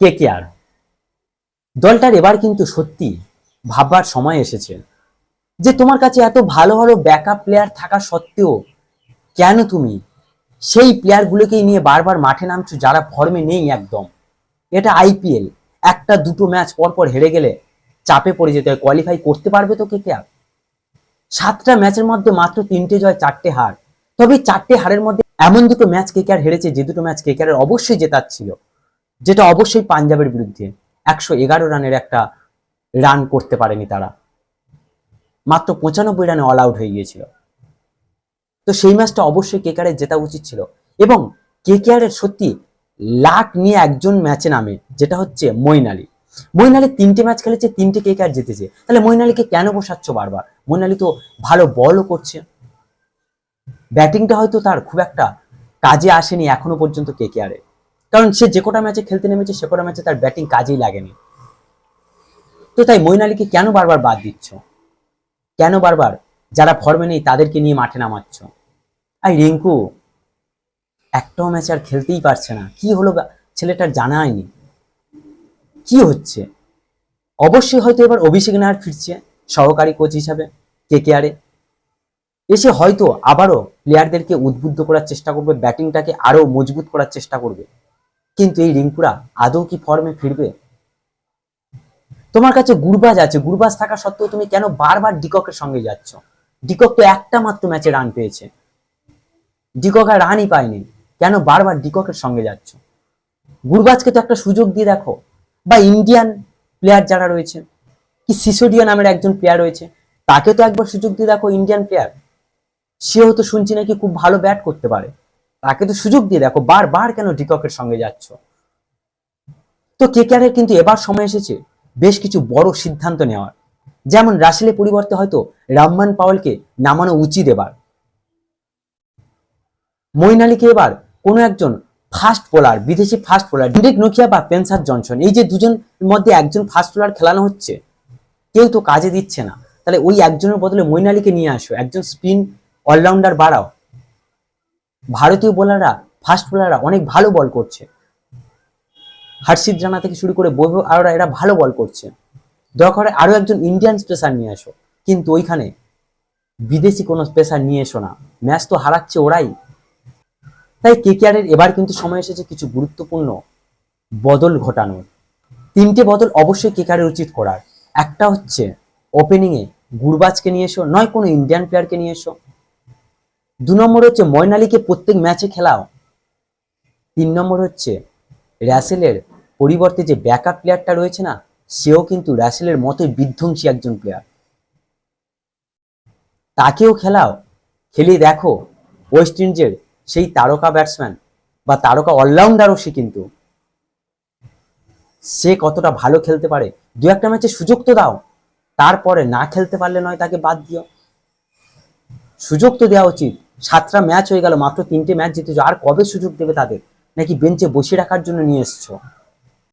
কে কে আর? দলটার এবার কিন্তু সত্যি ভাববার সময় এসেছে যে তোমার কাছে এত ভালো ভালো ব্যাকআপ প্লেয়ার থাকা সত্ত্বেও কেন তুমি সেই প্লেয়ারগুলোকেই নিয়ে বারবার মাঠে নামছো যারা ফর্মে নেই একদম? এটা আইপিএল একটা দুটো ম্যাচ পর পর হেরে গেলে চাপে পড়ে যেতে হয় কোয়ালিফাই করতে পারবে তো কে কে আর? সাতটা ম্যাচের মধ্যে মাত্র তিনটে জয়, চারটে হার। তবে চারটে হারের মধ্যে এমন দুটো ম্যাচ কে কে আর হেরেছে যে দুটো ম্যাচ কে আর অবশ্যই জেতার ছিল। যেটা অবশ্যই পাঞ্জাবের বিরুদ্ধে একশো এগারো রানের একটা রান করতে পারেনি তারা। মাত্র পঁচানব্বই রানে অল আউট হয়ে গিয়েছিল। তো সেই ম্যাচটা অবশ্যই কেকারের জেতা উচিত ছিল এবং কেকেআরের সত্যি লাখ নিয়ে একজন ম্যাচে নামে, যেটা হচ্ছে মইন আলী। মইন তিনটে ম্যাচ খেলেছে, তিনটে কেকেআর জিতেছে। তাহলে মইন কেন বসাচ্ছ বারবার? মইন তো ভালো বলও করছে। ব্যাটিংটা হয়তো তার খুব একটা কাজে আসেনি এখনও পর্যন্ত কেকেআরে কারণ সে যে কটা ম্যাচে খেলতে নেমেছে, সে কটা ম্যাচে তার ব্যাটিং কাজেই লাগেনি। তো তাই মইন আলীকে কেন বারবার বাদ দিচ্ছ? কেন বারবার যারা ফর্মে নেই তাদেরকে নিয়ে মাঠে নামাচ্ছ? আর রিঙ্কু, একটাও ম্যাচ আর খেলতেই পারছে না। কি হলো ছেলেটার জানায়নি কি হচ্ছে? অবশ্যই হয়তো এবার অভিষেক নায়ার ফিরছে, সহকারী কোচ হিসাবে কে কেয়ারে এসে হয়তো আবারও প্লেয়ারদেরকে উদ্বুদ্ধ করার চেষ্টা করবে ব্যাটিংটাকে আরও মজবুত করার চেষ্টা করবে। কিন্তু এই রিঙ্কুরা আদৌ কি ফর্মে ফিরবে? তোমার কাছে গুরবাজ আছে, গুরবাজ থাকা সত্ত্বেও তুমি কেন বারবার ডিককের সঙ্গে যাচ্ছ? ডিকক তো একটা মাত্র ম্যাচে রান পেয়েছে। ডিকক আর রানই পায়নি। কেন বারবার ডিককের সঙ্গে যাচ্ছ? গুরবাজকে তো একটা সুযোগ দিয়ে দেখো। বা ইন্ডিয়ান প্লেয়ার যারা রয়েছে, কি সিসোডিয়া নামের একজন প্লেয়ার রয়েছে, তাকে তো একবার সুযোগ দিয়ে দেখো ইন্ডিয়ান প্লেয়ার সেও তো শুনছি নাকি খুব ভালো ব্যাট করতে পারে। তাকে তো সুযোগ দিয়ে দেখো, বারবার কেন ডিককের সঙ্গে যাচ্ছ? তো কেকেআরের কিন্তু এবার সময় এসেছে বেশ কিছু বড় সিদ্ধান্ত নেওয়ার। যেমন রাসেলের পরিবর্তে হয়তো রাম্মান পাওয়েলকে নামানো উচিত এবার। মইন এবার কোনো একজন ফাস্ট বোলার বিদেশি ফাস্ট বোলার ডিরেক নোকিয়া বা পেনসার জনসন এই যে দুজন মধ্যে একজন ফাস্ট বোলার খেলানো হচ্ছে, কেউ তো কাজে দিচ্ছে না। তাহলে ওই একজনের বদলে মইন আলীকে নিয়ে আসো, একজন স্পিন অলরাউন্ডার বাড়াও। ভারতীয় বোলাররা ফাস্ট বোলাররা অনেক ভালো বল করছে। হর্ষিত রানা থেকে শুরু করে বৈভব আরোরা, এরা ভালো বল করছে। দরকার হয় আরও একজন ইন্ডিয়ান স্পেসার নিয়ে আসো কিন্তু ওইখানে বিদেশি কোনো স্পেসার নিয়ে এসো না। ম্যাচ তো হারাচ্ছে ওরাই। তাই কেকেআরের এবার কিন্তু সময় এসেছে কিছু গুরুত্বপূর্ণ বদল ঘটানোর। তিনটে বদল অবশ্যই কেকারের উচিত করার। একটা হচ্ছে ওপেনিং এ গুরবাজকে নিয়ে এসো, নয় কোনো ইন্ডিয়ান প্লেয়ারকে নিয়ে এসো। দু নম্বর হচ্ছে ময়ন আলীকে প্রত্যেক ম্যাচে খেলাও। তিন নম্বর হচ্ছে র্যাসেলের পরিবর্তে যে ব্যাকআপ প্লেয়ারটা রয়েছে না, সেও কিন্তু র্যাসেলের মতোই বিধ্বংসী একজন প্লেয়ার তাকেও খেলাও। খেলে দেখো ওয়েস্ট ইন্ডিজের সেই তারকা ব্যাটসম্যান বা তারকা অলরাউন্ডারও সে কিন্তু। সে কতটা ভালো খেলতে পারে? দু একটা ম্যাচে সুযোগ তো দাও। তারপরে না খেলতে পারলে নয় তাকে বাদ দিও। সুযোগ তো দেওয়া উচিত। সাতটা ম্যাচ হয়ে গেল, মাত্র তিনটে ম্যাচ জিতেছ, আর কবে সুযোগ দেবে তাদের? নাকি বেঞ্চে বসিয়ে রাখার জন্য নিয়ে এসছো?